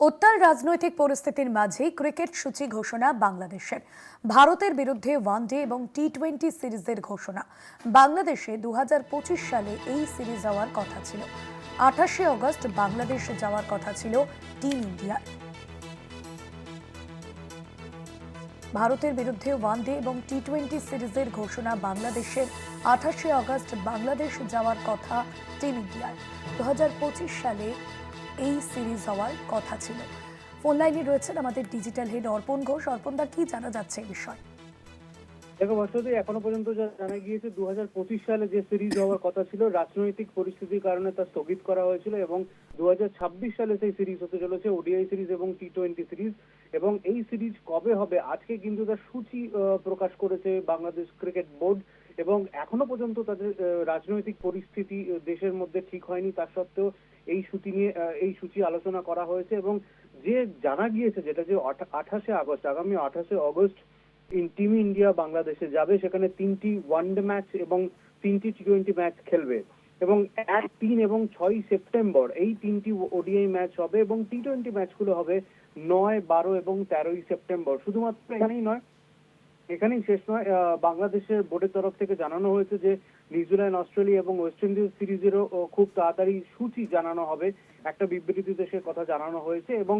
উত্তাল রাজনৈতিক পরিস্থিতির মাঝেই ক্রিকেট সূচি ঘোষণা বাংলাদেশের। ভারতের বিরুদ্ধে ওয়ানডে এবং টি টোয়েন্টি সিরিজের ঘোষণা। বাংলাদেশে দু সালে এই সিরিজ হওয়ার কথা ছিল। আঠাশে অগস্ট বাংলাদেশ যাওয়ার কথা ছিল টিম ইন্ডিয়ার। ভারতের বিরুদ্ধে ওয়ানডে এবং টি টোয়েন্টি সিরিজের ঘোষণা বাংলাদেশের। আঠাশে আগস্ট বাংলাদেশ যাওয়ার কথা টিম ইন্ডিয়ার। দু হাজার পঁচিশ সালে এই সিরিজ হওয়ার কথা ছিল। ফোন লাইনে রয়েছেন আমাদের ডিজিটাল হেড অর্পণ ঘোষ। অর্পণদা কি জানা যাচ্ছে এই বিষয়? দেখো বসতি এখনও পর্যন্ত যা জানা গিয়েছে দু হাজার পঁচিশ সালে যে সিরিজ হওয়ার কথা ছিল, রাজনৈতিক পরিস্থিতির কারণে তা স্থগিত করা হয়েছিল এবং দু হাজার ছাব্বিশ সালে সেই সিরিজ হতে চলেছে, ওডিআই সিরিজ এবং টি টোয়েন্টি সিরিজ। এবং এই সিরিজ কবে হবে? আজকে কিন্তু তার সূচি প্রকাশ করেছে বাংলাদেশ ক্রিকেট বোর্ড। এবং এখনও পর্যন্ত তাদের রাজনৈতিক পরিস্থিতি দেশের মধ্যে ঠিক হয়নি তার সত্ত্বেও এই সূচি নিয়ে এই সূচি আলোচনা করা হয়েছে এবং যে জানা গিয়েছে যেটা যে আঠাশে আগস্ট, আগামী আঠাশে আগস্ট ইন টিম ইন্ডিয়া বাংলাদেশে যাবে, সেখানে তিনটি ওয়ানডে ম্যাচ এবং তিনটি টি টোয়েন্টি ম্যাচ খেলবে। এবং এক, তিন এবং ছয় সেপ্টেম্বর এই তিনটি ওডিআই ম্যাচ হবে এবং টি টোয়েন্টি ম্যাচগুলো হবে নয়, বারো এবং তেরোই সেপ্টেম্বর। শুধুমাত্র এখানেই নয় এখানেই শেষ নয় বাংলাদেশের বোর্ডের তরফ থেকে জানানো হয়েছে যে নিউজিল্যান্ড, অস্ট্রেলিয়া এবং ওয়েস্ট ইন্ডিজ সিরিজেরও খুব তাড়াতাড়ি সূচি জানানো হবে। একটা বিবৃতিতে সে কথা জানানো হয়েছে এবং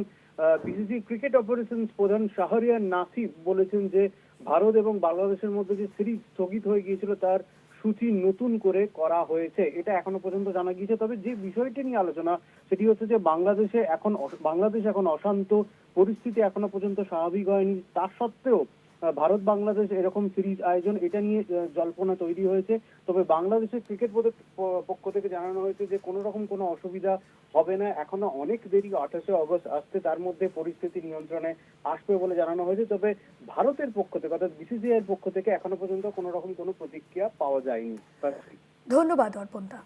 বিসিসি ক্রিকেট অপারেশনস প্রধান শাহরিয়ার নাসিব বলেছেন যে ভারত এবং বাংলাদেশের মধ্যে যে সিরিজ স্থগিত হয়ে গিয়েছিল তার সূচি নতুন করে করা হয়েছে। এটা এখনও পর্যন্ত জানা গিয়েছে। তবে যে বিষয়টি নিয়ে আলোচনা, সেটি হচ্ছে যে বাংলাদেশে এখন বাংলাদেশ এখন অশান্ত পরিস্থিতি এখনও পর্যন্ত স্বাভাবিক হয়নি। তা সত্ত্বেও ভারত বাংলাদেশ এরকম সিরিজ আয়োজন, এটা নিয়ে জল্পনা তৈরি হয়েছে। তবে বাংলাদেশের ক্রিকেট বোর্ডের পক্ষ থেকে জানানো হয়েছে যে, কোনো রকম কোনো অসুবিধা হবে না। এখনও অনেক দেরি, আঠাশে অগস্ট আসতে তার মধ্যে পরিস্থিতি নিয়ন্ত্রণে আসবে বলে জানানো হয়েছে। তবে ভারতের পক্ষ থেকে, অর্থাৎ বিসিসিআই এর পক্ষ থেকে এখনও পর্যন্ত কোনো রকম কোনো প্রতিক্রিয়া পাওয়া যায়নি। ধন্যবাদ অর্পণদা।